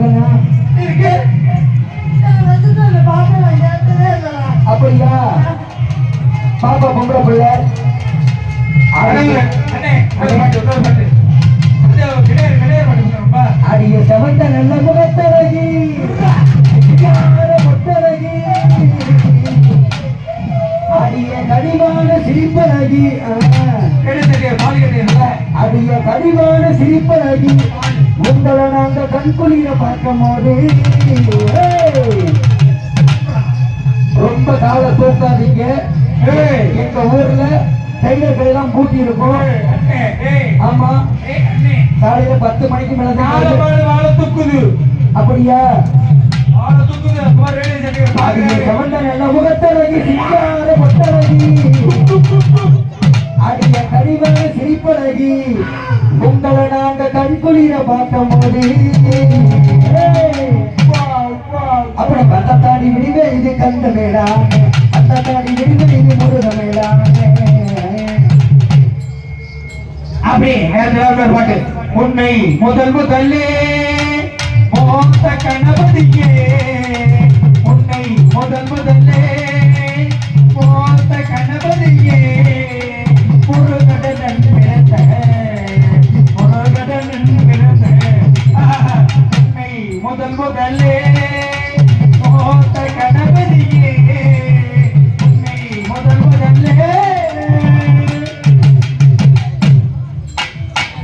இருக்கு. அப்படியா? பாப்பா பொம்பளை பிள்ளை. அடிய செவந்த நல்ல முகத்தழகி. பொட்டழகி? அடிய கடிவான சிரிப்பழகி. அடிய கடிவான சிரிப்பழகி. உங்களை நாங்க கண்குளிர பார்க்கும் போது. ரொம்ப கால தூக்காதீங்க. எங்க ஊர்ல டைலர்கள் எல்லாம் பூட்டி இருக்கும் ஆமா. காலையில பத்து மணிக்கு மேல தூக்குது. அப்படியா? செவந்த நல்ல முகத்தழகி சிங்கார அழகி உங்களை நாங்க கண்குளிர பார்க்கும் போது ஏய், அப்படி பத்தத்தாடி விடிவே இது கந்த மேடான பத்தத்தாடி விடிவே இது முருக மேடா. அப்படி நேரத்தில் பாட்டு. உன்னை முதல் முதல்லே மோத்த கணபதியே முதல் முதலே மோத்த கணபதியே உன்னை முதல் முதலே.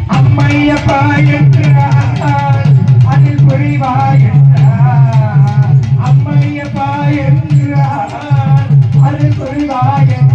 அம்மையப்பா என்றார் அதில் புரிவாய் என்றார். அம்மையப்பா என்றார் அதில் புரிவாய் என்றார்